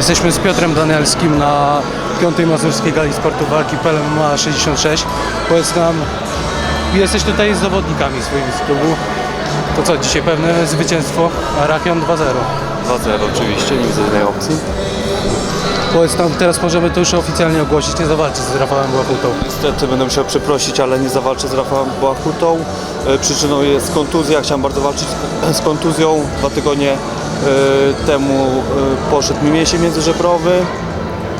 Jesteśmy z Piotrem Danielskim na 5. Mazurskiej Gali Sportu Walki PLMA 66. Powiedz nam, jesteś tutaj z zawodnikami swoimi z klubu. To co, dzisiaj pewne zwycięstwo Arachion 2-0. 2-0 oczywiście, nie widzę innej opcji. Powiedz nam, teraz możemy to już oficjalnie ogłosić, nie zawalczyć z Rafałem Błachutą. Niestety będę musiał przeprosić, ale nie zawalczę z Rafałem Błachutą. E, Przyczyną jest kontuzja, chciałem bardzo walczyć z kontuzją. Dwa tygodnie e, temu e, poszedł mi mięsień międzyżebrowy,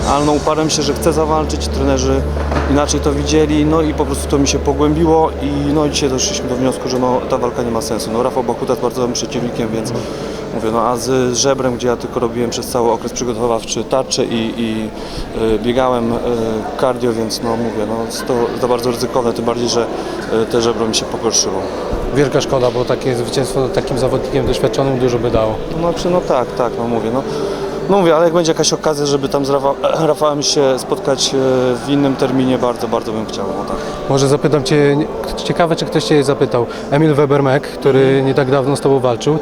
ale no uparłem się, że chcę zawalczyć, trenerzy inaczej to widzieli, no i po prostu to mi się pogłębiło i no dzisiaj doszliśmy do wniosku, że no, ta walka nie ma sensu. No Rafał Bachuta jest bardzo dobrym przeciwnikiem, więc mówię, no a z, żebrem, gdzie ja tylko robiłem przez cały okres przygotowawczy tarczę i, i y, biegałem y, cardio, więc no mówię, no jest to za bardzo ryzykowne, tym bardziej, że y, te żebro mi się pogorszyło. Wielka szkoda, bo takie zwycięstwo takim zawodnikiem doświadczonym dużo by dało. No, czy no tak, tak, no mówię, no. No mówię, ale jak będzie jakaś okazja, żeby tam z Rafa, Rafałem się spotkać y, w innym terminie, bardzo, bardzo bym chciał, tak. Może zapytam Cię, ciekawe czy ktoś Cię zapytał, Emil Webermek, który nie tak dawno z Tobą walczył,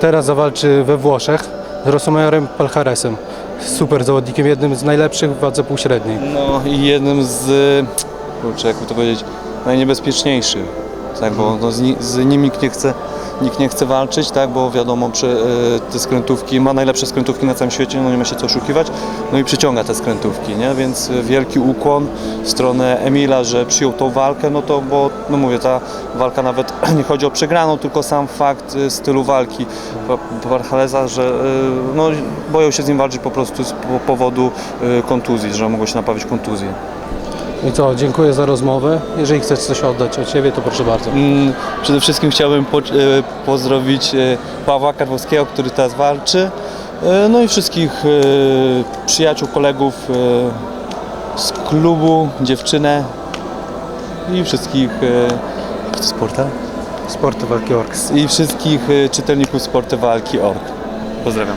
teraz zawalczy we Włoszech z Rosomayorem Palharesem. Super zawodnikiem, jednym z najlepszych w wadze półśredniej. No i jednym z, kurczę, jakby to powiedzieć, najniebezpieczniejszych, tak, bo no, z, ni- z nikt nie chce, nikt nie chce walczyć, tak, bo wiadomo, przy, e, te skrętówki, ma najlepsze skrętówki na całym świecie, no nie ma się co oszukiwać, no i przyciąga te skrętówki, nie, więc wielki ukłon w stronę Emila, że przyjął tą walkę, no to, bo, no mówię, ta walka nawet nie chodzi o przegraną, tylko sam fakt e, stylu walki Barchaleza, że e, no, boją się z nim walczyć po prostu z po- powodu e, kontuzji, że mogło się napawić kontuzji. I co, dziękuję za rozmowę. Jeżeli chcesz coś oddać od siebie, to proszę bardzo. Mm, Przede wszystkim chciałbym po, e, pozdrowić e, Pawła Karwowskiego, który teraz walczy. E, No i wszystkich e, przyjaciół, kolegów e, z klubu, dziewczynę i wszystkich e, sporta Sporty Walki Orks. i wszystkich e, czytelników sportu walki org. Pozdrawiam.